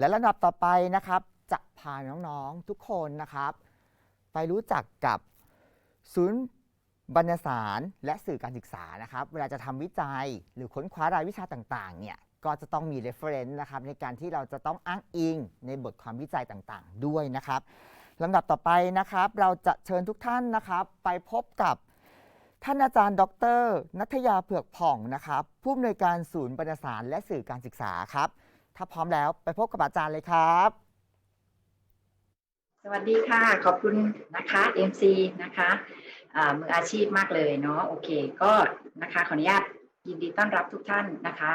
และลำดับต่อไปนะครับจะพาน้องๆทุกคนนะครับ ไปรู้จักกับศูนย์บรรณสารและสื่อการศึกษานะครับ เวลาจะทำวิจัยหรือค้นคว้ารายวิชาต่างๆเนี่ยก็จะต้องมี reference นะครับในการที่เราจะต้องอ้างอิงในบทความวิจัยต่างๆ ด้วยนะครับลำดับต่อไปนะครับ เราจะเชิญทุกท่านนะครับ ไปพบกับท่านอาจารย์ ดร นัทยาเผือกผ่องนะครับ ผู้อำนวยการศูนย์บรรณสารและสื่อการศึกษาครับ ถ้าพร้อมแล้วไปพบกับอาจารย์เลยครับ สวัสดีค่ะ ขอบคุณนะคะ MC นะคะมืออาชีพมากเลยเนาะโอเค ก็นะคะขออนุญาตยินดีต้อนรับทุกท่านนะคะ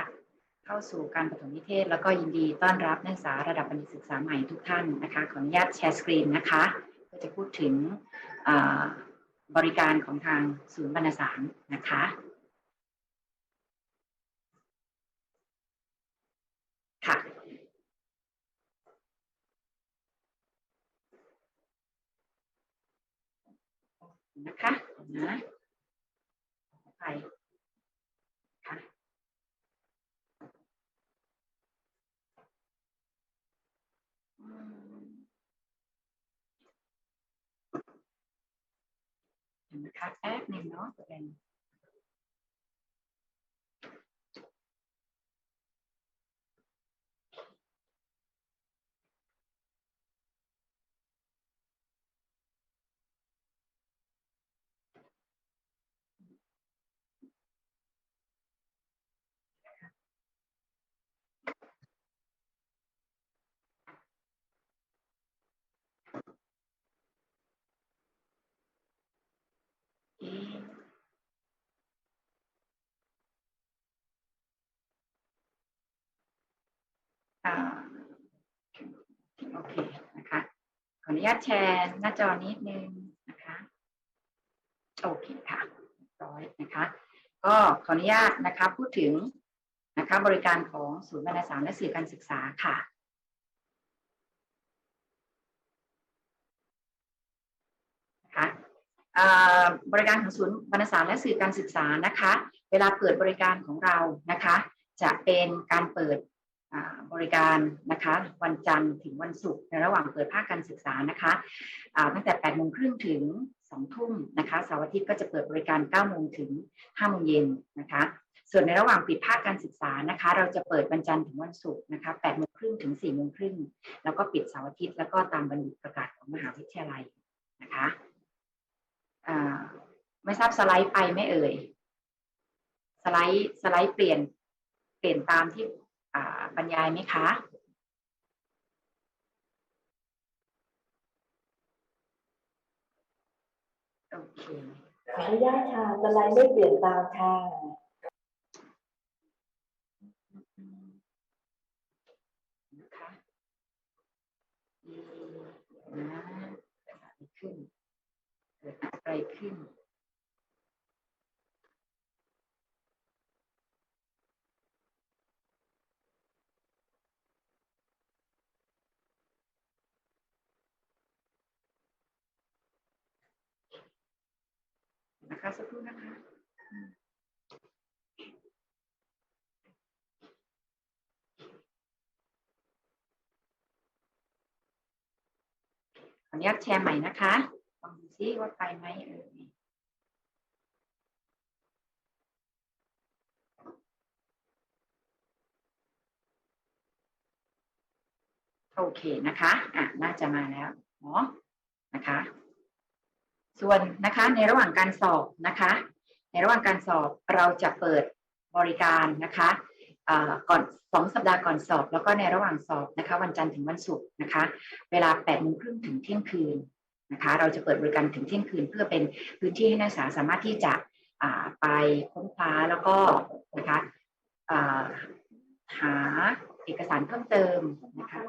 เข้าสู่การปฐมนิเทศ แล้วก็ยินดีต้อนรับนักศึกษาระดับบัณฑิตศึกษาใหม่ทุกท่านนะคะขออนุญาตแชร์สกรีนนะคะก็จะพูดถึงบริการของทางศูนย์บรรณสารนะคะ นะคะนะไปค่ะเห็นไหมคะแป๊บหนึ่งเนาะจะเป็ โอเคนะคะขออนุญาตแชร์หน้าจอนิดนึงนะคะโอเคค่ะร้อยนะคะ ก็ขออนุญาตนะคะพูดถึงนะคะบริการของศูนย์บรรณสารและสื่อการศึกษาค่ะนะคะอ่าบริการของศูนย์บรรณสารและสื่อการศึกษานะคะ เวลาเปิดบริการของเรานะคะ จะเป็นการเปิด บริการนะคะ วันจันทร์ถึงวันศุกร์ในระหว่างเปิดภาคการศึกษานะคะตั้งแต่8โมงครึ่งถึง2ทุ่มนะคะเสาร์อาทิตย์ก็จะเปิดบริการ9โมงถึง5โมงเย็นนะคะ ส่วนในระหว่างปิดภาคการศึกษานะคะ เราจะเปิดวันจันทร์ถึงวันศุกร์นะคะ8โมงครึ่งถึง4โมงครึ่งแล้วก็ปิดเสาร์อาทิตย์แล้วก็ตามบันทึกประกาศของมหาวิทยาลัยนะคะไม่ทราบสไลด์ไปไม่เอ่ยสไลด์สไลด์เปลี่ยนเปลี่ยนตามที่ บรรยายไหมคะโอเคขออนุญาตค่ะสไลด์ไม่เปลี่ยนตามค่ะนะคะเอ๊ะนะเกิดอะไรขึ้นเกิดอะไรขึ้น สักครู่นะคะขออนุญาตแชร์ใหม่นะคะลองดูซิว่าไปไหมเอ่ยโอเคนะคะ อะ น่าจะมาแล้ว เนาะ นะคะ ส่วนนะคะในระหว่างการสอบนะคะ ในระหว่างการสอบเราจะเปิดบริการนะคะก่อนสองสัปดาห์ก่อนสอบ แล้วก็ในระหว่างสอบนะคะ วันจันทร์ถึงวันศุกร์นะคะ เวลา8ปดโมงครึ่งถึงเที่ยงคืนนะคะ เราจะเปิดบริการถึงเที่ยงคืน เพื่อเป็นพื้นที่ให้นักศึกษาสามารถที่จะไปค้นคว้าแล้วก็นะคะหาเอกสารเพิ่มเติมนะคะ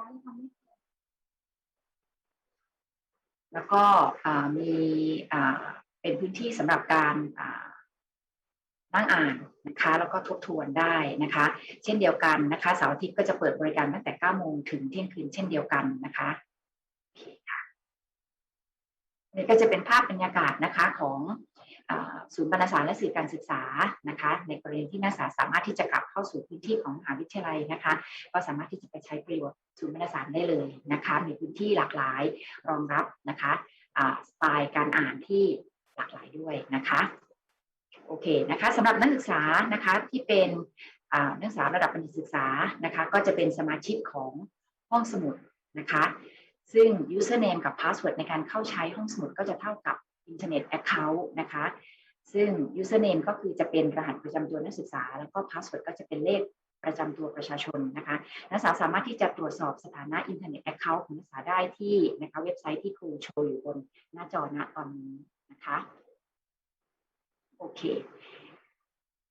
แล้วก็มีเป็นพื้นที่สำหรับการนั่งอ่านนะคะแล้วก็ทบทวนได้นะคะ เช่นเดียวกันนะคะเสาร์อาทิตย์ก็จะเปิดบริการตั้งแต่9โมงถึงเที่ยงคืนเช่นเดียวกันนะคะโอเคค่ะนี่ก็จะเป็นภาพบรรยากาศนะคะของ ศูนย์บรรณสารและสื่อการศึกษานะคะ ในกรณีที่นักศึกษาสามารถที่จะกลับเข้าสู่พื้นที่ของมหาวิทยาลัยนะคะ ก็สามารถที่จะไปใช้ประโยชน์ศูนย์บรรณสารได้เลยนะคะ มีพื้นที่หลากหลายรองรับนะคะสไตล์การอ่านที่หลากหลายด้วยนะคะโอเคนะคะสำหรับนักศึกษานะคะที่เป็นนักศึกษาระดับบัณฑิตศึกษานะคะ ก็จะเป็นสมาชิกของห้องสมุดนะคะ ซึ่ง username กับ password ในการเข้าใช้ห้องสมุดก็จะเท่ากับ Internet Account นะคะ ซึ่ง username ก็คือจะเป็นรหัสประจำตัวนักศึกษา แล้วก็ password ก็จะเป็นเลขประจำตัวประชาชนนะคะนักศึกษาสามารถที่จะตรวจสอบสถานะ Internet Account ของนักศึกษาได้ที่นะคะเว็บไซต์ที่ครูโชว์อยู่บนหน้าจอณตอนนี้นะคะโอเค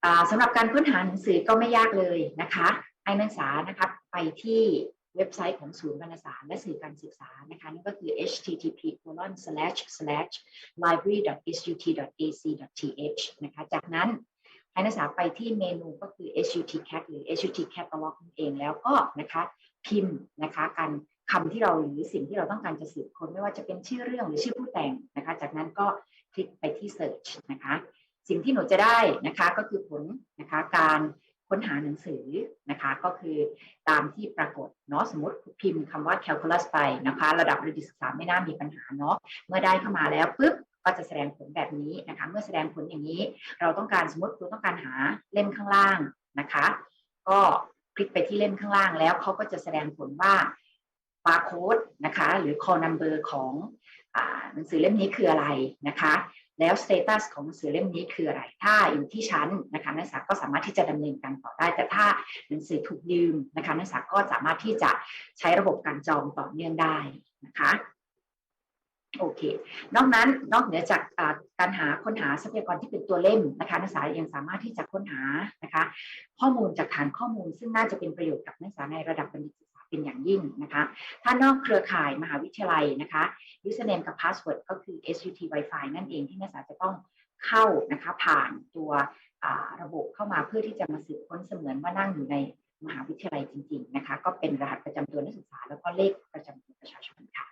อสำหรับการค้นหาหนังสือก็ไม่ยากเลยนะคะให้นักศึกษานะคะไปที่ เว็บไซต์ของศูนย์บรรณสารและสื่อการศึกษานะคะนั่นก็คือ http colon slash slash library sut ac th นะคะจากนั้นให้นักศึกษาไปที่เมนูก็คือ sut cat หรือ sut catalog นั่นเองแล้วก็นะคะพิมพ์นะคะการคำที่เราหรือสิ่งที่เราต้องการจะสืบค้นไม่ว่าจะเป็นชื่อเรื่องหรือชื่อผู้แต่งนะคะ จากนั้นก็คลิกไปที่ search นะคะ สิ่งที่หนูจะได้นะคะก็คือผลนะคะการ ค้นหาหนังสือนะคะก็คือตามที่ปรากฏเนาะสมมติพิมพ์คำว่า calculus ไปนะคะ ระดับระดับศึกษาไม่น่ามีปัญหาเนาะเมื่อได้เข้ามาแล้วปุ๊บก็จะแสดงผลแบบนี้นะคะเมื่อแสดงผลอย่างนี้ เราต้องการสมมติครูต้องการหาเล่มข้างล่างนะคะ ก็คลิกไปที่เล่มข้างล่างแล้วเขาก็จะแสดงผลว่า บาร์โค้ดนะคะหรือ call number ของหนังสือเล่มนี้คืออะไรนะคะแล้วสเตตัสของหนังสือเล่มนี้คืออะไร ถ้าอยู่ที่ชั้นนะคะนักศึกษาก็สามารถที่จะดำเนินการต่อได้ แต่ถ้าหนังสือถูกยืมนะคะนักศึกษาก็สามารถที่จะใช้ระบบการจองต่อเนื่องได้นะคะโอเค นอกนั้นนอกเหนือจากการหาค้นหาทรัพยากรที่เป็นตัวเล่มนะคะนักศึกษายังสามารถที่จะค้นหานะคะ ข้อมูลจากฐานข้อมูลซึ่งน่าจะเป็นประโยชน์กับนักศึกษาในระดับบัณฑิตศึกษา เป็นอย่างยิ่งนะคะ ถ้านอกเครือข่ายมหาวิทยาลัยนะคะ username กับ password ก็คือ SUT Wi-Fi นั่นเองที่นักศึกษาจะต้องเข้านะคะผ่านตัวระบบเข้ามาเพื่อที่จะมาสืบค้นเสมือนว่านั่งอยู่ในมหาวิทยาลัยจริง ๆ นะคะ ก็เป็นรหัสประจำตัวนักศึกษาแล้วก็เลขประจำตัวประชาชนค่ะ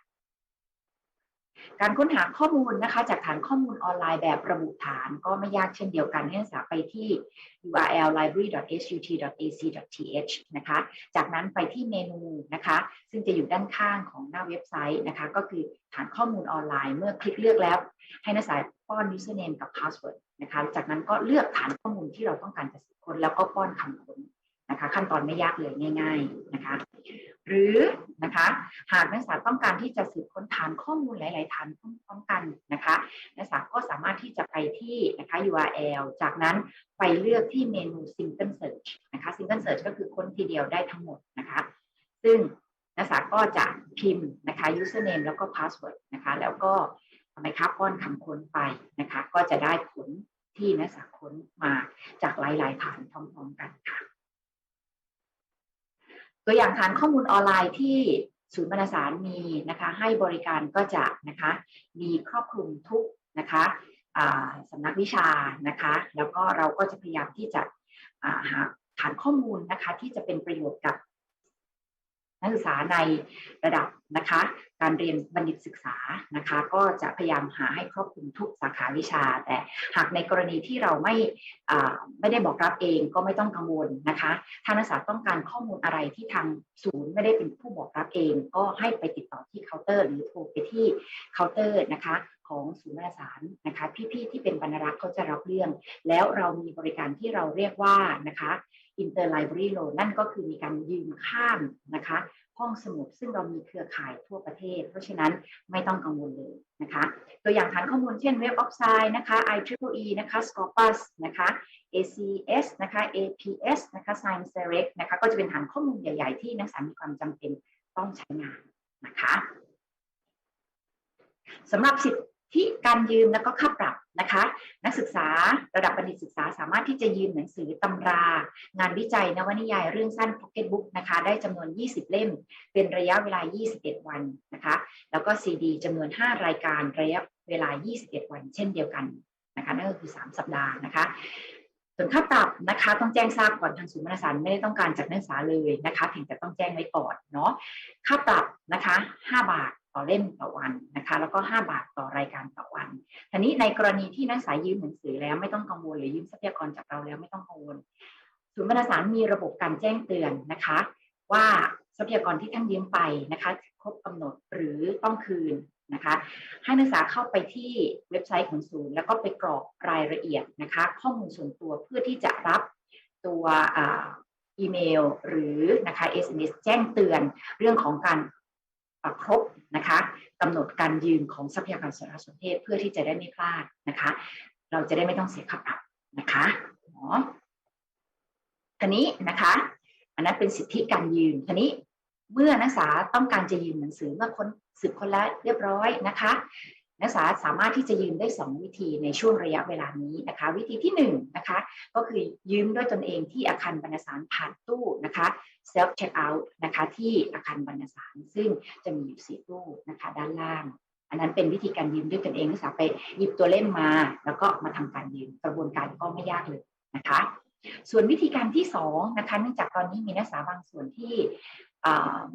การค้นหาข้อมูลนะคะ จากฐานข้อมูลออนไลน์แบบระบุฐานก็ไม่ยากเช่นเดียวกันให้นักศึกษาไปที่ url library.sut.ac.th นะคะ จากนั้นไปที่เมนูนะคะ ซึ่งจะอยู่ด้านข้างของหน้าเว็บไซต์นะคะ ก็คือฐานข้อมูลออนไลน์เมื่อคลิกเลือกแล้ว ให้นักศึกษาป้อน username กับ password นะคะ จากนั้นก็เลือกฐานข้อมูลที่เราต้องการจะสืบค้นแล้วก็ป้อนคำค้นนะคะ ขั้นตอนไม่ยากเลยง่าย ๆนะคะ หรือนะคะหากนักศึกษาต้องการที่จะสืบค้นฐานข้อมูลหลาย ๆ ฐานพร้อมๆกันนะคะนักศึกษาก็สามารถที่จะไปที่นะคะ URL จากนั้นไปเลือกที่เมนู Single Search นะคะ Single Search ก็คือค้นทีเดียวได้ทั้งหมดนะคะซึ่งนักศึกษาก็จะพิมพ์นะคะ username แล้วก็ password นะคะแล้วก็ทำไมครับป้อนคำค้นไปนะคะ ก็จะได้ผลที่นักศึกษาค้นมาจากหลาย ๆ ฐานพร้อม ๆ กัน ตัวอย่างฐานข้อมูลออนไลน์ที่ศูนย์บรรณสารมีนะคะให้บริการก็จะนะคะมีครอบคลุมทุกนะคะสำนักวิชานะคะ แล้วก็เราก็จะพยายามที่จะาหาฐานข้อมูลนะคะที่จะเป็นประโยชน์กับ นักศึกษาในระดับนะคะ การเรียนบัณฑิตศึกษานะคะ ก็จะพยายามหาให้ครอบคลุมทุกสาขาวิชา แต่หากในกรณีที่เราไม่ไม่ได้บอกรับเองก็ไม่ต้องกังวลนะคะถ้านักศึกษาต้องการข้อมูลอะไรที่ทางศูนย์ไม่ได้เป็นผู้บอกรับเอง ก็ให้ไปติดต่อที่เคาน์เตอร์ หรือโทรไปที่เคาน์เตอร์นะคะของศูนย์บรรณสารนะคะ พี่ๆที่เป็นบรรณารักษ์เขาจะรับเรื่อง แล้วเรามีบริการที่เราเรียกว่านะคะ inter library loan นั่นก็คือมีการยืมข้ามนะคะห้องสมุดซึ่งเรามีเครือข่ายทั่วประเทศ เพราะฉะนั้นไม่ต้องกังวลเลยนะคะ ตัวอย่างฐานข้อมูลเช่น Web of Science นะคะ IEEE นะคะ Scopus นะคะ ACS นะคะ APS นะคะ Science Direct นะคะก็จะเป็นฐานข้อมูลใหญ่ ๆ ที่นักศึกษามีความจำเป็นต้องใช้งานนะคะสำหรับสิทธิ การยืมแล้วก็ค่าปรับนะคะ นักศึกษาระดับบัณฑิตศึกษาสามารถที่จะยืมหนังสือตำรา งานวิจัยนวนิยายเรื่องสั้น Pocket Book นะคะ ได้จำนวน 20 เล่ม เป็นระยะเวลา 21 วันนะคะ แล้วก็ซีดีจำนวน 5 รายการระยะเวลา 21 วัน เช่นเดียวกันนะคะนั่นก็คือ 3 สัปดาห์นะคะ ส่วนค่าปรับนะคะ ต้องแจ้งทราบก่อนทางศูนย์บรรณสารไม่ได้ต้องการจากนักศึกษาเลยนะคะเพียงแต่ต้องแจ้งไว้ก่อนเนาะค่าปรับนะคะ 5 บาทต่อเล่มต่อวันนะคะ แล้วก็ 5 บาทต่อรายการต่อวันทีนี้ในกรณีที่นักศึกษายืมหนังสือแล้วไม่ต้องกังวลหรือยืมทรัพยากรจากเราแล้วไม่ต้องกังวลศูนย์บรรณสารมีระบบการแจ้งเตือนนะคะ ว่าทรัพยากรที่ท่านยืมไปนะคะ ครบกำหนดหรือต้องคืน นะคะ ให้นักศึกษาเข้าไปที่เว็บไซต์ของศูนย์ แล้วก็ไปกรอกรายละเอียดนะคะ ข้อมูลส่วนตัวเพื่อที่จะรับตัวอีเมลหรือนะคะ SMS แจ้งเตือนเรื่องของการครบนะคะกำหนดการยืมของทรัพยากรสารสนเทศเพื่อที่จะได้ไม่พลาดนะคะ เราจะได้ไม่ต้องเสียค่าปรับนะคะเนาะทีนี้นะคะ อันนั้นเป็นสิทธิการยืมทีนี้เมื่อนักศึกษาต้องการจะยืมหนังสือเมื่อคน สืบคนล้วเรียบร้อยนะคะนักศึกษาสามารถที่จะยืมได้ 2 วิธีในช่วงระยะเวลานี้นะคะ วิธีที่1นงนะคะก็คือยืมด้วยตนเองที่อาคารบรรณสารผ่านตู้นะคะ self check out นะคะที่อาคารบรรณสารซึ่งจะมีอยู่สี่ตู้นะคะด้านล่าง อันนั้นเป็นวิธีการยืมด้วยตนเองนักศึกษาไปหยิบตัวเล่มมา แล้วก็มาทำการยืมกระบวนการก็ไม่ยากเลยนะคะ ส่วนวิธีการที่สองนะคะเนื่องจากตอนนี้มีนักศึกษาบางส่วนที่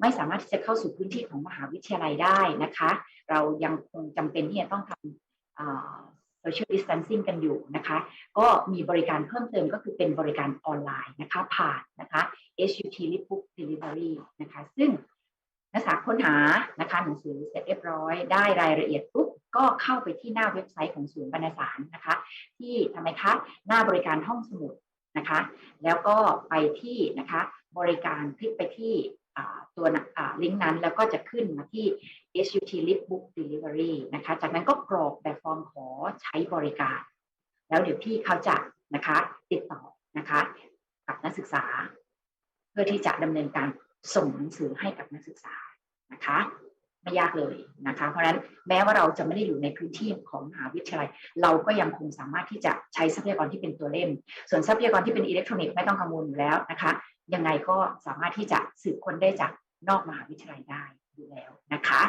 ไม่สามารถที่จะเข้าสู่พื้นที่ของมหาวิทยาลัยได้นะคะ เรายังคงจำเป็นที่จะต้องทำ social distancing กันอยู่นะคะ ก็มีบริการเพิ่มเติมก็คือเป็นบริการออนไลน์นะคะ ผ่านนะคะ SUT Book Delivery นะคะ ซึ่งนักศึกษาค้นหานะคะหนังสือเสร็จเรียบร้อย ได้รายละเอียดปุ๊บก็เข้าไปที่หน้าเว็บไซต์ของศูนย์บรรณสารนะคะ ที่ทำไมคะ หน้าบริการห้องสมุดนะคะ แล้วก็ไปที่นะคะ บริการคลิกไปที่ ตัวลิงก์นั้นแล้วก็จะขึ้นมาที่ HUT Lip Book Delivery นะคะ จากนั้นก็กรอกแบบฟอร์มขอใช้บริการ แล้วเดี๋ยวพี่เขาจะนะคะติดต่อนะคะกับนักศึกษา เพื่อที่จะดำเนินการส่งหนังสือให้กับนักศึกษานะคะ ไม่ยากเลยนะคะ เพราะฉะนั้นแม้ว่าเราจะไม่ได้อยู่ในพื้นที่ของมหาวิทยาลัย เราก็ยังคงสามารถที่จะใช้ทรัพยากรที่เป็นตัวเล่ม ส่วนทรัพยากรที่เป็นอิเล็กทรอนิกส์ไม่ต้องกังวลอยู่แล้วนะคะ ยังไงก็สามารถที่จะสืบค้นได้จากนอกมหาวิทยาลัยได้อยู่แล้วนะคะ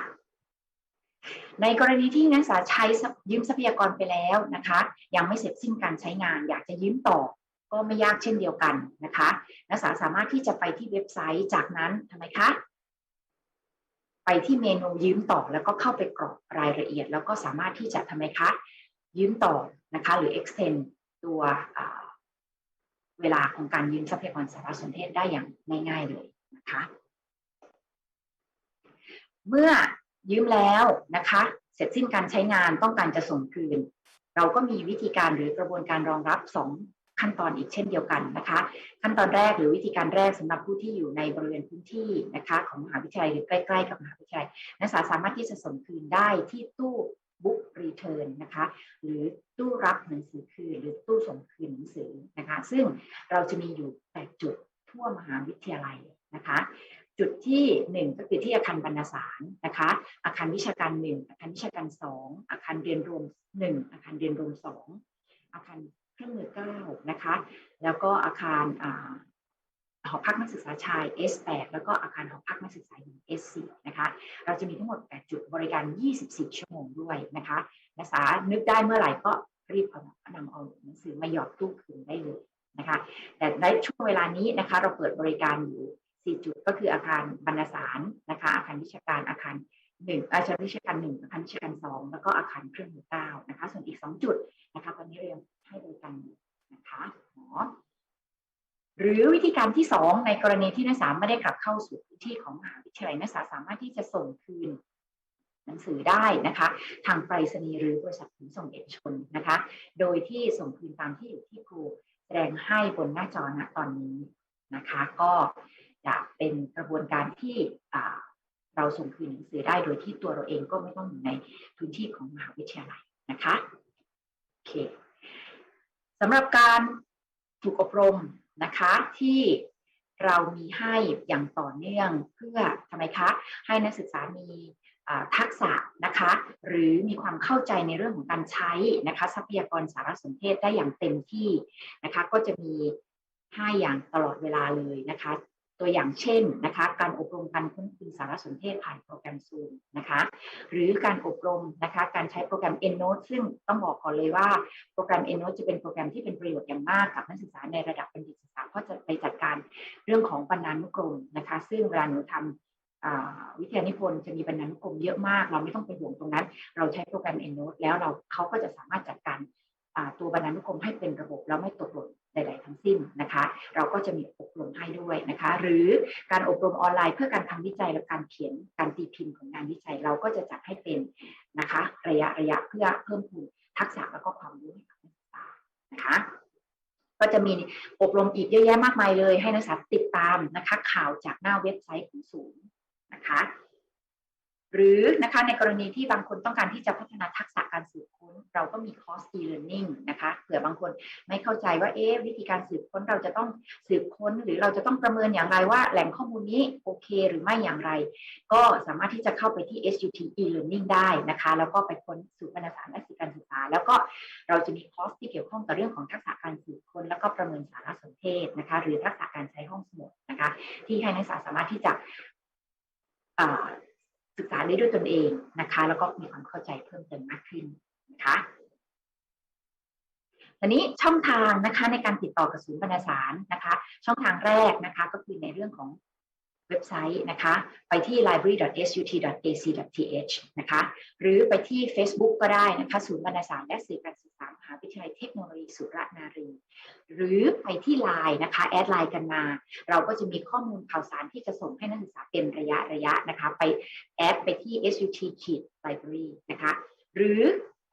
ในกรณีที่นักศึกษาใช้ยืมทรัพยากรไปแล้วนะคะ ยังไม่เสร็จสิ้นการใช้งาน อยากจะยืมต่อก็ไม่ยากเช่นเดียวกันนะคะ นักศึกษาสามารถที่จะไปที่เว็บไซต์จากนั้นทำไมคะ ไปที่เมนูยืมต่อแล้วก็เข้าไปกรอกรายละเอียด แล้วก็สามารถที่จะทำไมคะยืมต่อนะคะหรือ extend ตัวเวลาของการยืมทรัพยากรสารสนเทศได้อย่างง่ายๆเลยนะคะเมื่อยืมแล้วนะคะ เสร็จสิ้นการใช้งานต้องการจะส่งคืน เราก็มีวิธีการหรือกระบวนการรองรับสอง ขั้นตอนอีกเช่นเดียวกันนะคะ ขั้นตอนแรกหรือวิธีการแรกสำหรับผู้ที่อยู่ในบริเวณพื้นที่นะคะ ของมหาวิทยาลัยหรือใกล้ ๆ กับมหาวิทยาลัยนักศึกษาสามารถที่จะส่งคืนได้ที่ตู้ book return นนะคะหรือตู้รับหนังสือคืน หรือตู้ส่งคืนหนังสือนะคะ ซึ่งเราจะมีอยู่8จุดทั่วมหาวิทยาลัยนะคะ จุดที่1ก็คือที่อาคารบรรณสารนะคะ อาคารวิชาการ1อาคารวิชาการ2อาคารเรียนรวม1อาคารเรียนรวม2อาคาร เครื่องมือ9นะคะ แล้วก็อาคารอ่าหอพักนักศึกษาชาย S8 แล้วก็อาคารหอพักนักศึกษาหญิง S4 นะคะ เราจะมีทั้งหมด 8 จุดบริการ 24 ชั่วโมงด้วยนะคะนักศึกษานึกได้เมื่อไหร่ก็รีบเอานำเอาหนังสือมาหยอดตู้คืนได้เลยนะคะ แต่ในช่วงเวลานี้นะคะ เราเปิดบริการอยู่ 4 จุดก็คืออาคารบรรณสารนะคะ อาคารวิชาการอาคาร หนึ่งอาคารวิชาการหนึ่งอาคารวิชาการสองแล้วก็อาคารเครื่องมือเก้านะคะ ส่วนอีก2จุดนะคะตอนนี้เรายังให้บริการนะคะหมอหรือวิธีการที่2ในกรณีที่นักศึกษาไม่ได้กลับเข้าสู่พื้นที่ของมหาวิทยาลัยนักศึกษาสามารถที่จะส่งคืนหนังสือได้นะคะ ทางไปรษณีย์หรือบริษัทขนส่งเอกชนนะคะ โดยที่ส่งคืนตามที่อยู่ที่ครูแสดงให้บนหน้าจอณตอนนี้นะคะ ก็จะเป็นกระบวนการที่ เราส่งคืนหนังสือได้โดยที่ตัวเราเองก็ไม่ต้องอยู่ในพื้นที่ของมหาวิทยาลัยนะคะโอเคสำหรับการถูกอบรมนะคะที่เรามีให้อย่างต่อเนื่องเพื่อทำไมคะ ให้นักศึกษามีทักษะนะคะ หรือมีความเข้าใจในเรื่องของการใช้นะคะ ทรัพยากรสารสนเทศได้อย่างเต็มที่นะคะ ก็จะมีให้อย่างตลอดเวลาเลยนะคะ ตัวอย่างเช่นนะคะการอบรมการค้นคว้าสารสนเทศผ่านโปรแกรม Zoom นะคะหรือการอบรมนะคะการใช้โปรแกรม EndNote ซึ่งต้องบอกก่อนเลยว่าโปรแกรม EndNote จะเป็นโปรแกรมที่เป็นประโยชน์อย่างมากกับนักศึกษาในระดับบัณฑิตศึกษาเพราะจะไปจัดการเรื่องของบรรณานุกรมนะคะซึ่งเวลาหนูทำวิทยานิพนธ์จะมีบรรณานุกรมเยอะมาก เราไม่ต้องไปห่วงตรงนั้น เราใช้โปรแกรม EndNote แล้วเราเขาก็จะสามารถจัดการตัวบรรณานุกรมให้เป็นระบบแล้วไม่ตกหล่น ใดๆทั้งสิ้นนะคะ เราก็จะมีอบรมให้ด้วยนะคะ หรือการอบรมออนไลน์เพื่อการทำวิจัยและการเขียนการตีพิมพ์ของงานวิจัยเราก็จะจัดให้เป็นนะคะ ระยะระยะเพื่อเพิ่มพูนทักษะแล้วก็ความรู้ให้กับนักศึกษานะคะก็จะมีอบรมอีกเยอะแยะมากมายเลย ให้นักศึกษาติดตามนะคะ ข่าวจากหน้าเว็บไซต์ของศูนย์นะคะ หรือนะคะในกรณีที่บางคนต้องการที่จะพัฒนาทักษะการสืบค้น เราก็มีคอร์ส e-learning นะคะเผื่อบางคนไม่เข้าใจว่าเอ๊ะวิธีการสืบค้นเราจะต้องสืบค้น หรือเราจะต้องประเมินอย่างไรว่าแหล่งข้อมูลนี้โอเคหรือไม่อย่างไร ก็สามารถที่จะเข้าไปที่ SUT e-learning ได้นะคะ แล้วก็ไปค้นสู่บรรณสารและสื่อการศึกษา แล้วก็เราจะมีคอร์สที่เกี่ยวข้องกับเรื่องของทักษะการสืบค้น แล้วก็ประเมินสารสนเทศนะคะ หรือทักษะการใช้ห้องสมุดนะคะ ที่ให้นักศึกษาสามารถที่จะอ่า ศึกษาได้ด้วยตนเองนะคะ แล้วก็มีความเข้าใจเพิ่มเติมมากขึ้นนะคะทีนี้ช่องทางนะคะในการติดต่อกับศูนย์บรรณสารนะคะ ช่องทางแรกนะคะ ก็คือในเรื่องของ เว็บไซต์นะคะ ไปที่ library.sut.ac.th นะคะ หรือไปที่ Facebook ก็ได้นะคะ ศูนย์บรรณสารและสื่อการศึกษามหาวิทยาลัยเทคโนโลยีสุรนารี หรือไปที่ Line นะคะ แอดไลน์กันมา เราก็จะมีข้อมูลข่าวสารที่จะส่งให้นักศึกษาเป็นระยะระยะนะคะ ไปแอดไปที่ sut library นะคะ หรือ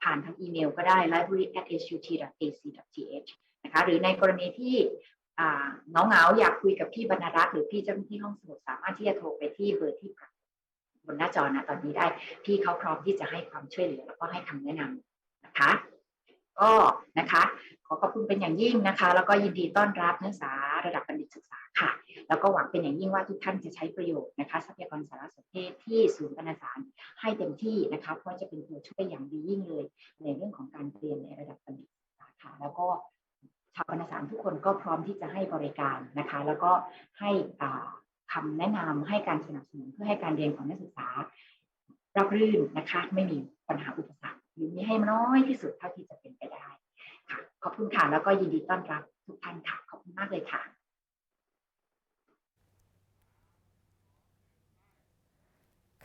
ผ่านทางอีเมลก็ได้ library at sut.ac.th นะคะ หรือในกรณีที่ เงาเงาอยากคุยกับพี่บรรณรักษ์หรือพี่เจ้าหน้าที่ห้องสมุดสามารถที่จะโทรไปที่เบอร์ที่ปรากฏบนหน้าจอนะตอนนี้ได้พี่เขาพร้อมที่จะให้ความช่วยเหลือแล้วก็ให้คำแนะนำนะคะ ก็นะคะ ขอขอบคุณเป็นอย่างยิ่งนะคะ แล้วก็ยินดีต้อนรับนักศึกษาระดับบัณฑิตศึกษาค่ะ แล้วก็หวังเป็นอย่างยิ่งว่าทุกท่านจะใช้ประโยชน์นะคะทรัพยากรสารสนเทศที่ศูนย์บรรณสารให้เต็มที่นะคะเพราะจะเป็นตัวช่วยอย่างดียิ่งเลย ในเรื่องของการเรียนในระดับบัณฑิตศึกษาค่ะแล้วก็ ชาวบรรณสารทุกคนก็พร้อมที่จะให้บริการนะคะ แล้วก็ให้อ่าคำแนะนำให้การสนับสนุนเพื่อให้การเรียนของนักศึกษารับรื่นนะคะ ไม่มีปัญหาอุปสรรคหรือมีให้น้อยที่สุดเท่าที่จะเป็นไปได้ค่ะขอบคุณค่ะแล้วก็ยินดีต้อนรับทุกท่านค่ะขอบคุณมากเลยค่ะ